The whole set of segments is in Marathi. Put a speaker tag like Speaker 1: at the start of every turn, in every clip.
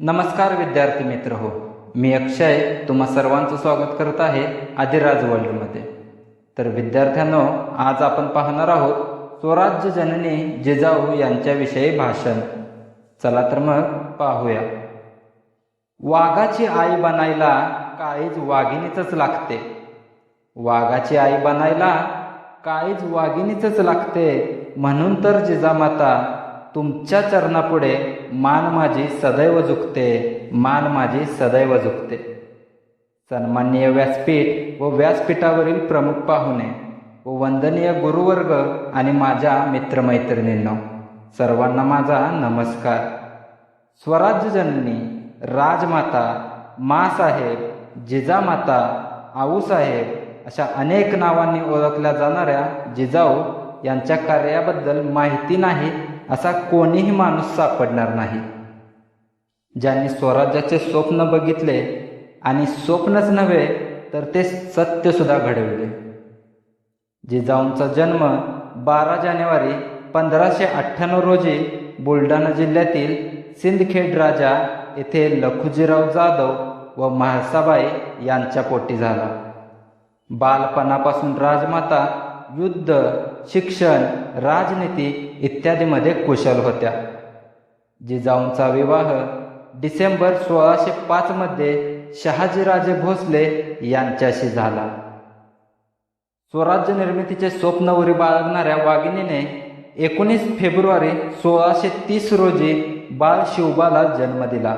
Speaker 1: नमस्कार विद्यार्थी मित्र हो मी अक्षय तुम्हा सर्वांचं स्वागत करत आहे आदिराज वर्ल्डमध्ये. तर विद्यार्थ्यांनो आज आपण पाहणार आहोत स्वराज्य जननी जिजाऊ यांच्याविषयी भाषण. चला तर मग पाहूया. वाघाची आई बनायला काळीज वाघिणीच लागते. वाघाची आई बनायला काळीज वाघिणीच लागते म्हणून तर जिजामाता तुमच्या चरणापुढे मान माझी सदैव झुकते मान माझी सदैव झुकते. सन्माननीय व्यासपीठ व व्यासपीठावरील प्रमुख पाहुणे व वंदनीय गुरुवर्ग आणि माझ्या मित्रमैत्रिणींनो सर्वांना माझा नमस्कार. स्वराज्यजननी राजमाता मासाहेब जिजामाता आऊसाहेब अशा अनेक नावांनी ओळखल्या जाणाऱ्या जिजाऊ यांच्या कार्याबद्दल माहिती नाही असा कोणीही माणूस सापडणार नाही. ज्यांनी स्वराज्याचे स्वप्न बघितले आणि स्वप्नच नव्हे तर ते सत्यसुद्धा घडविले. जिजाऊंचा जन्म बारा जानेवारी पंधराशे अठ्ठ्याण्णव रोजी बुलढाणा जिल्ह्यातील सिंदखेड राजा येथे लखुजीराव जाधव व म्हाळसाबाई यांच्या पोटी झाला. बालपणापासून राजमाता युद्ध शिक्षण राजनीती इत्यादीमध्ये कुशल होत्या. जिजाऊंचा विवाह डिसेंबर सोळाशे पाचमध्ये शहाजीराजे भोसले यांच्याशी झाला. स्वराज्य निर्मितीचे स्वप्न उरी बाळगणाऱ्या वाघिणीने एकोणीस फेब्रुवारी सोळाशे तीस रोजी बाळ शिवबाला जन्म दिला.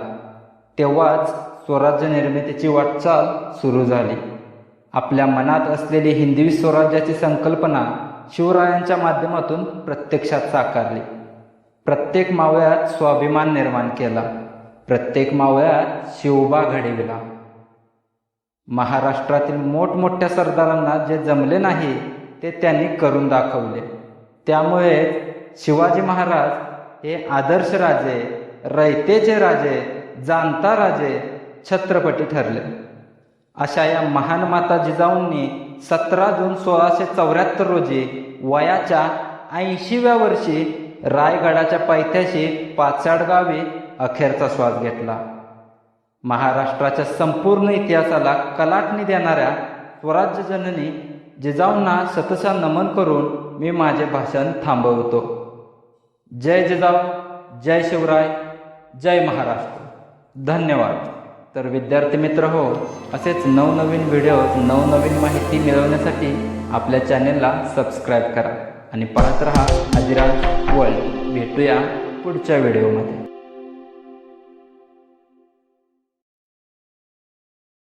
Speaker 1: तेव्हाच स्वराज्य निर्मितीची वाटचाल सुरू झाली. आपल्या मनात असलेली हिंदवी स्वराज्याची संकल्पना शिवरायांच्या माध्यमातून प्रत्यक्षात साकारली. प्रत्येक मावळ्यात स्वाभिमान निर्माण केला. प्रत्येक मावळ्यात शिवबा घडविला. महाराष्ट्रातील मोठमोठ्या सरदारांना जे जमले नाही ते त्यांनी करून दाखवले. त्यामुळे शिवाजी महाराज हे आदर्श राजे रयतेचे राजे जाणता राजे छत्रपती ठरले. अशा या महान माता जिजाऊंनी सतरा जून सोळाशे चौऱ्याहत्तर रोजी वयाच्या ऐंशीव्या वर्षी रायगडाच्या पायथ्याशी पाचाड गावी अखेरचा श्वास घेतला. महाराष्ट्राच्या संपूर्ण इतिहासाला कलाटणी देणाऱ्या स्वराज्य जननी जिजाऊंना सतसा नमन करून मी माझे भाषण थांबवतो. जय जिजाऊ जय शिवराय जय महाराष्ट्र. धन्यवाद. तर विद्यार्थी मित्र हो असेच नवनवीन व्हिडिओ नवनवीन माहिती मिळवण्यासाठी आपल्या चॅनेलला सबस्क्राईब करा. आणि पाहत रहा हजिरा वर्ल्ड भेटूया पुढच्या व्हिडिओमध्ये